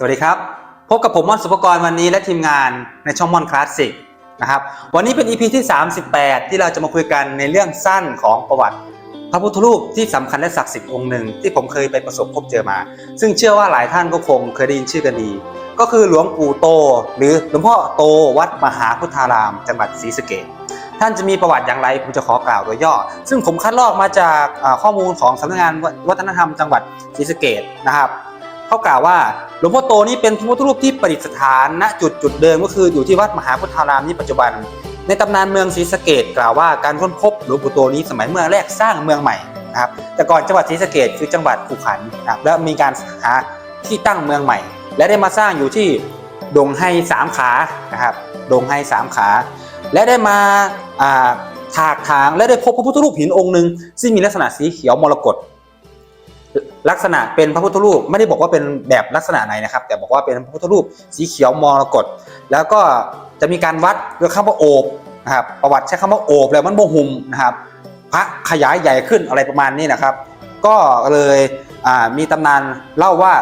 สวัสดีครับ พบกับผมม่อนสุภกรวันนี้และทีมงานในช่องม่อนคลาสสิกนะครับวันนี้เป็น EP ที่ 38 ที่เราจะมาคุยกันในเรื่องสั้นของประวัติ พระพุทธรูปที่สำคัญและศักดิ์สิทธิ์องค์หนึ่งที่ผมเคยไปประสบพบเจอมา ซึ่งเชื่อว่าหลายท่านก็คงเคยได้ยินชื่อกันดี ก็คือหลวงปู่โต หรือหลวงพ่อโตวัดมหาพุทธาราม จังหวัดศรีสะเกษท่านจะมีประวัติอย่างไรผมจะขอกล่าวโดยย่อ ซึ่งผมคัดลอกมาจากข้อมูลของสำนักงานวัฒนธรรมจังหวัดศรีสะเกษนะครับ เขากล่าวว่าหลวงพ่อโตนี้เป็นพระพุทธรูปที่ประดิษฐานณจุดจุดเดิมก็คืออยู่ที่วัดมหาพุทธารามนี้ปัจจุบัน ในตำนานเมืองศรีสะเกษกล่าวว่าการค้นพบหลวงปู่โตนี้สมัยเมื่อแรกสร้างเมืองใหม่นะครับแต่ก่อนจังหวัดศรีสะเกษคือจังหวัดขุขันนะครับและมีการหาที่ตั้งเมืองใหม่ และได้มาสร้างอยู่ที่ดงไฮสามขานะครับดงไฮสามขา และได้มาถากถางและได้พบพระพุทธรูปหินองค์หนึ่งซึ่งมีลักษณะสีเขียวมรกต ลักษณะเป็นพระพุทธรูปไม่ได้บอกว่าเป็นแบบลักษณะไหนนะครับ แต่บอกว่าเป็นพระพุทธรูปสีเขียวมรกตแล้วก็จะมีการวัดด้วยคำว่าโอบนะครับประวัติใช้คำว่าโอบแล้วมันโมหุมนะครับ พระขยายใหญ่ขึ้นอะไรประมาณนี้นะครับ ก็เลยมีตำนานเล่าว่า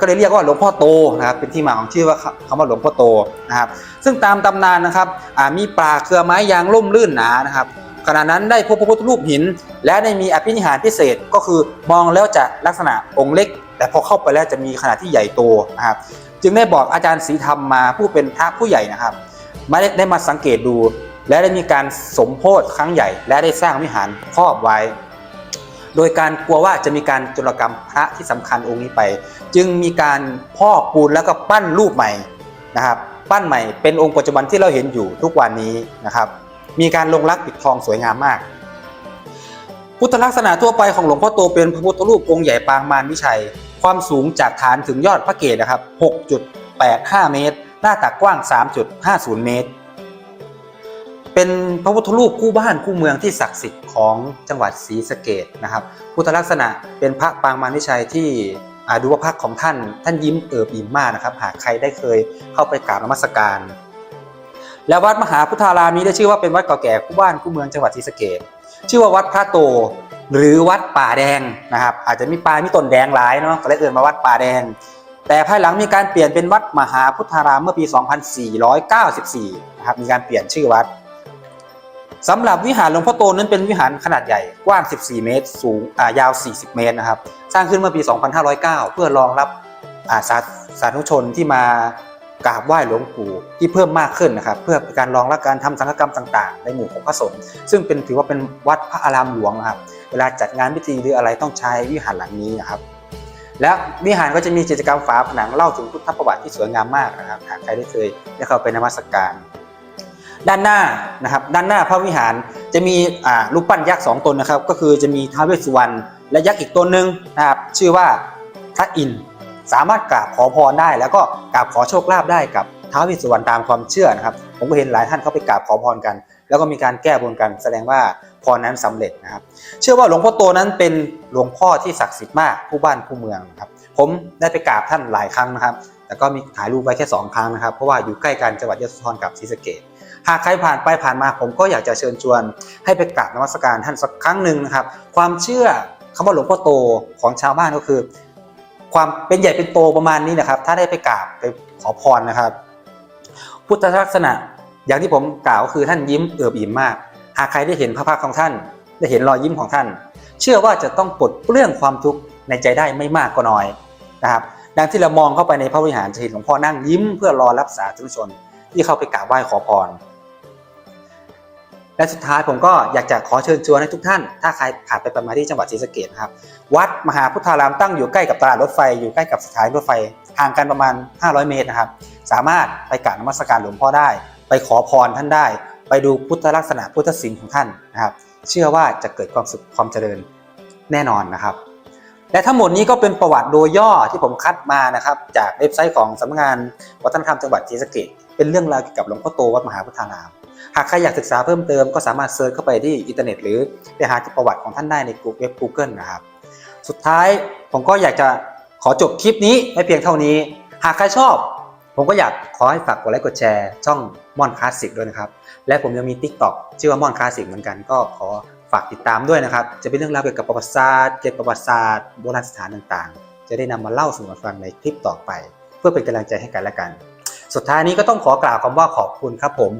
ก็เลยเรียกว่าหลวงพ่อโตนะครับเป็นที่มาของชื่อว่าคำว่าหลวงพ่อโตนะครับ ซึ่งตามตำนานนะครับมีป่าเครือไม้ยางล่มลื่นหนานะครับ ขณะนั้นได้พบพระพุทธรูปหิน และได้มีอภินิหารพิเศษก็คือมองแล้วจะลักษณะองค์เล็ก แต่พอเข้าไปแล้วจะมีขนาดที่ใหญ่โตนะครับจึงได้บอกอาจารย์ศรีธรรมมาผู้เป็นพระผู้ใหญ่นะครับมาได้มาสังเกตดู และได้มีการสมโพธิครั้งใหญ่ และได้สร้างวิหารครอบไว้ โดยการกลัวว่าจะมีการจุลกรรมพระที่สำคัญองค์นี้ไป จึงมีการพอกปูนแล้วก็ปั้นรูปใหม่นะครับ ปั้นใหม่เป็นองค์ปัจจุบันที่เราเห็นอยู่ทุกวันนี้นะครับ มีการลงรักปิดทองสวยงามมาก พุทธลักษณะทั่วไปของหลวงพ่อโตเป็นพระพุทธรูปองค์ใหญ่ปางมารวิชัย ความสูงจากฐานถึงยอดพระเกศนะครับ 6.85 เมตร หน้าตักกว้าง 3.50 เมตร เป็นพระพุทธรูปคู่บ้านคู่เมืองที่ศักดิ์สิทธิ์ของจังหวัดศรีสะเกดนะครับ พุทธลักษณะเป็นพระปางมารวิชัยที่อาดูว่าพระของท่าน ท่านยิ้มเอิบอิ่มมากนะครับ หากใครได้เคยเข้าไปกราบนมัสการ และวัดมหาพุทธารามนี้ได้ชื่อว่าเป็นวัดเก่าแก่คู่บ้านคู่เมืองจังหวัดศรีสะเกดชื่อว่าวัดพระโต หรือวัดป่าแดงนะครับ อาจจะมีปลามีต้นแดงหลายเนาะก็เลยเอ่ยมาวัดป่าแดง แต่ภายหลังมีการเปลี่ยนเป็นวัดมหาพุทธารามเมื่อปี 2494 นะครับมีการเปลี่ยนชื่อวัดสำหรับวิหารหลวงพ่อโตนั้นเป็นวิหารขนาดใหญ่กว้าง 14 เมตร สูงายาว 40 เมตรนะครับ สร้างขึ้นเมื่อปี 2509 เพื่อรองรับสาสาธุชนที่มา กราบไหว้หลวงปู่ที่เพิ่มมากขึ้นนะครับ เพื่อการรองรับการทำสังฆกรรมต่างๆ ในหมู่ของพระสงฆ์ซึ่งเป็นถือว่าเป็นวัดพระอารามหลวงนะครับ เวลาจัดงานพิธีหรืออะไรต้องใช้วิหารหลังนี้นะครับ และวิหารก็จะมีกิจกรรมฝาผนังเล่าถึงพุทธประวัติที่สวยงามมากนะครับหากใครได้เคยได้เข้าไปนมัสการด้านหน้านะครับด้านหน้าพระวิหารจะมีรูปปั้นยักษ์สองตนนะครับ ก็คือจะมีท้าวเวสสุวรรณและยักษ์อีกตนหนึ่งนะครับชื่อว่าพระอินทร์ สามารถกราบขอพรได้ แล้วก็กราบขอโชคลาภได้กับท้าวเวสสุวรรณตามความเชื่อนะครับ ผมก็เห็นหลายท่านเข้าไปกราบขอพรกัน แล้วก็มีการแก้บนกัน แสดงว่าพรนั้นสำเร็จนะครับ เชื่อว่าหลวงพ่อโตนั้นเป็นหลวงพ่อที่ศักดิ์สิทธิ์มากผู้บ้านผู้เมืองนะครับ ผมได้ไปกราบท่านหลายครั้งนะครับแต่ก็มีถ่ายรูปไว้แค่สองครั้งนะครับ เพราะว่าอยู่ใกล้กันจังหวัดยโสธรกับศรีสะเกษหากใครผ่านไปผ่านมาผมก็อยากจะเชิญชวน ให้ไปกราบนมัสการท่านสักครั้งหนึ่งนะครับ ความเชื่อคำว่าหลวงพ่อโตของชาวบ้านก็คือ ความเป็นใหญ่เป็นโตประมาณนี้นะครับ ถ้าได้ไปกราบไปขอพรนะครับ พุทธลักษณะอย่างที่ผมกล่าวก็คือท่านยิ้มเอิบอิ่มมาก หากใครได้เห็นพระพักของท่าน ได้เห็นรอยยิ้มของท่าน เชื่อว่าจะต้องปลดเปลื้องความทุกข์ในใจได้ไม่มากก็น้อยนะครับ ดังที่เรามองเข้าไปในพระวิหารจะเห็นหลวงพ่อนั่งยิ้มเพื่อรอรับสาธุชน ที่เข้าไปกราบไหว้ขอพร และสุดท้ายผมก็อยากจะขอเชิญชวนให้ทุกท่าน ถ้าใครผ่านไปประมาที่จังหวัดศรีสะเกษนะครับ วัดมหาพุทธารามตั้งอยู่ใกล้กับตลาดรถไฟ อยู่ใกล้กับสถานีรถไฟ ห่างกันประมาณ 500 เมตรนะครับ สามารถไปกราบนมัสการหลวงพ่อได้ ไปขอพรท่านได้ ไปดูพุทธลักษณะพุทธศิลป์ของท่านนะครับ เชื่อว่าจะเกิดความสุขความเจริญแน่นอนนะครับ และทั้งหมดนี้ก็เป็นประวัติโดยย่อที่ผมคัดมานะครับ จากเว็บไซต์ของสำนักงานวัฒนธรรมจังหวัดศรีสะเกษเป็นเรื่องราวเกี่ยวกับหลวงพ่อโตวัดมหาพุทธาราม หากใครอยากศึกษาเพิ่มเติมก็สามารถเซิร์ชเข้าไปที่อินเทอร์เน็ต หรือไปหาประวัติของท่านได้ในเว็บ Google นะครับ สุดท้ายผมก็อยากจะขอจบคลิปนี้ไว้เพียงเท่านี้ หากใครชอบ ผมก็อยากขอให้ฝากกดไลค์กดแชร์ช่องมอนคลาสสิกด้วยนะครับ และผมยังมี Tik t o อกชื่อว่ามอนคลาสสิกเหมือนกันก็ขอฝากติดตามด้วยนะครับ จะเป็นเรื่องราวเกี่ยวกับประวัติศาสตร์เกี่ยวกับประวัติศาสตร์โบราณสถานต่างๆ จะได้นำมาเล่าสู่กันฟังในคลิปต่อไป เพื่อเป็นกำลังใจให้กันและกัน สุดท้ายนี้ก็ต้องขอกล่าวคำว่าขอบคุณครับผม